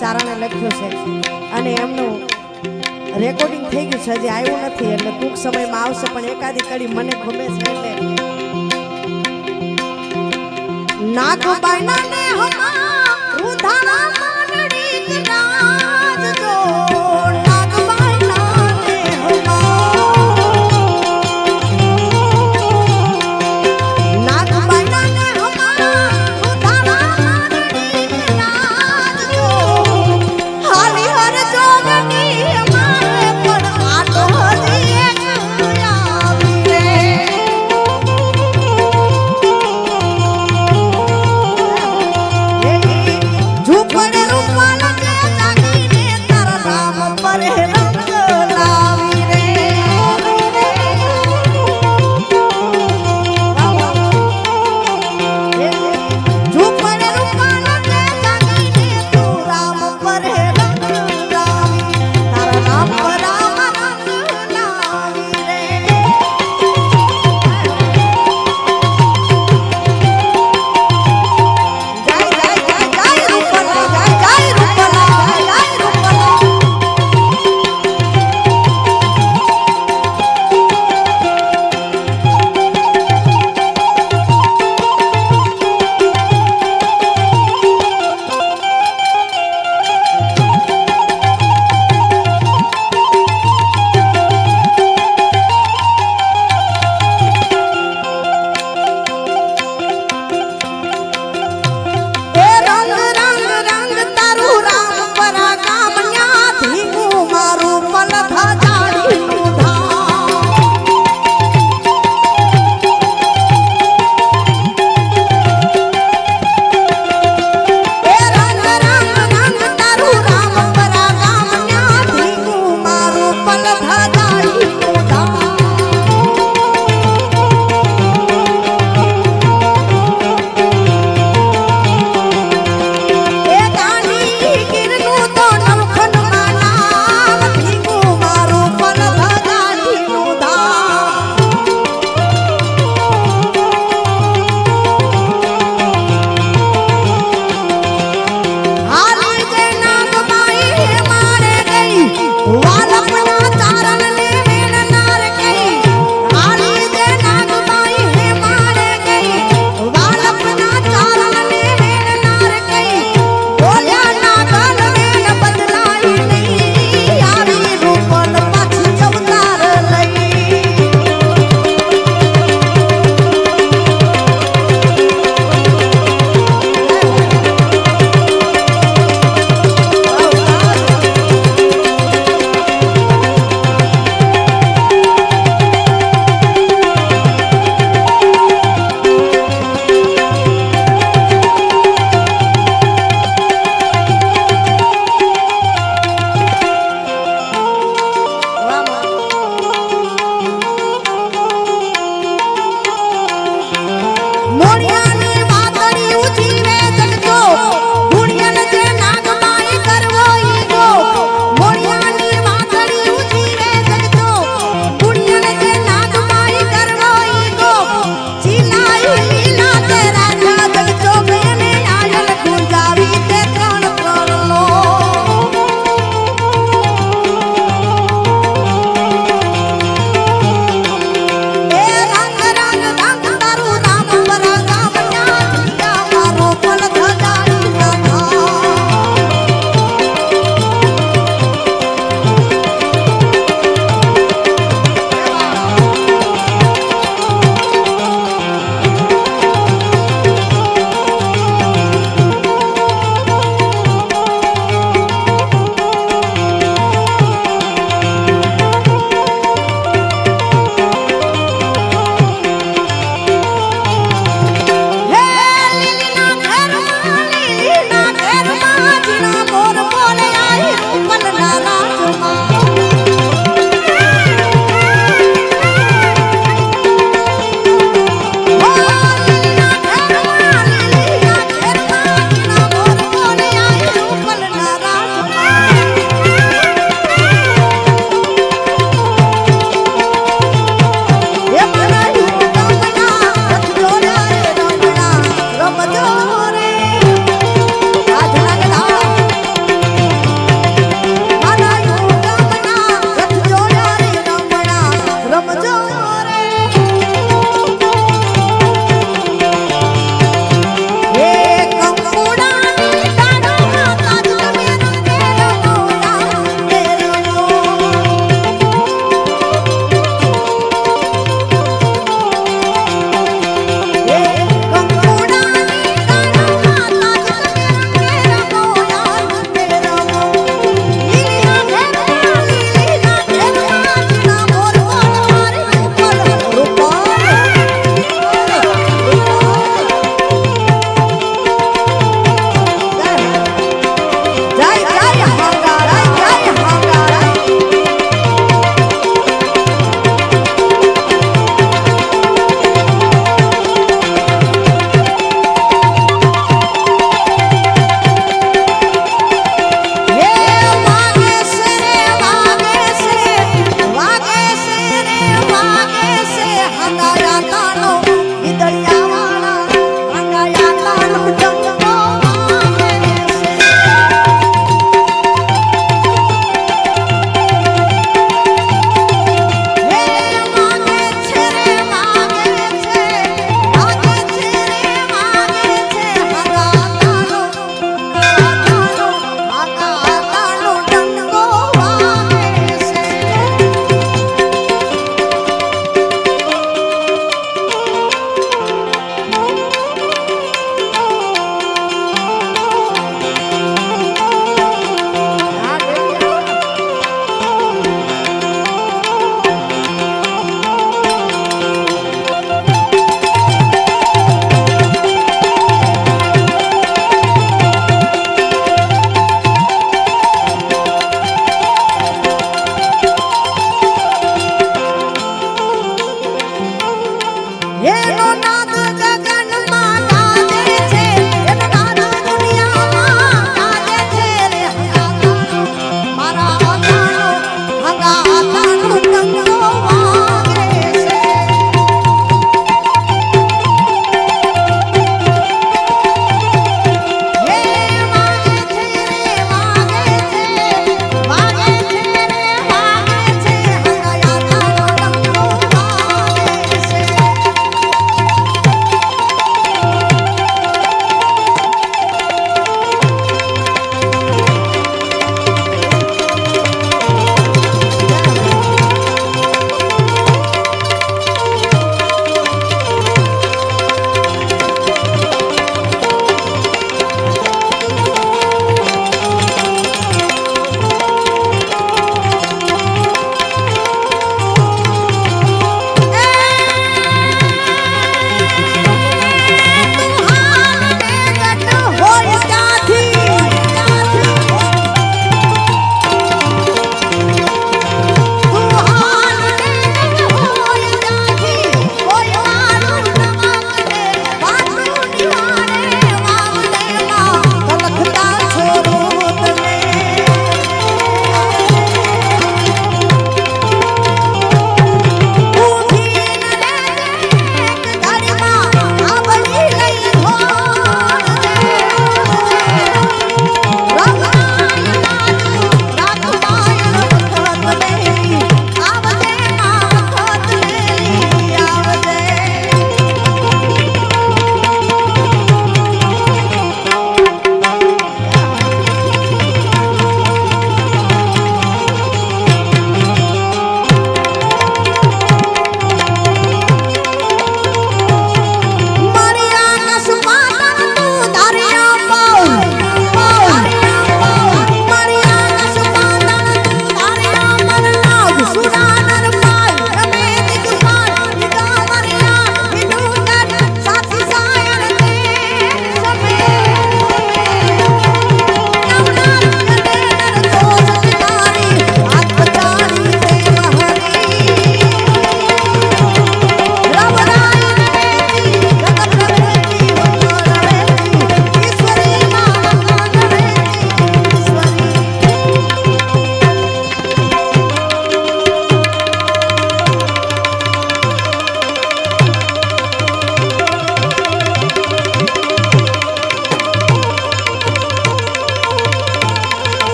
ભાવ શક્તિદાન લખ્યું છે. અને એમનું રેકોર્ડિંગ થઈ ગયું છે, હજી આવ્યું નથી, એટલે ટૂંક સમયમાં આવશે, પણ એકાદી કડી મને ગમે છે એટલે. નાગબાઈના ને હમા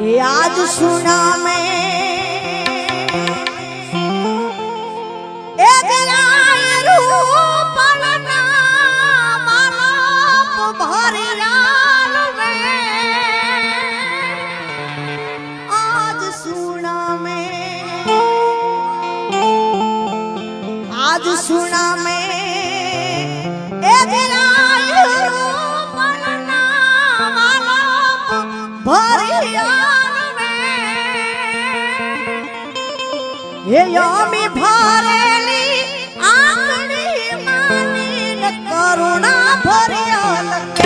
યાદ સુના મેં યામી ભારેલી કરુણા ભર્યા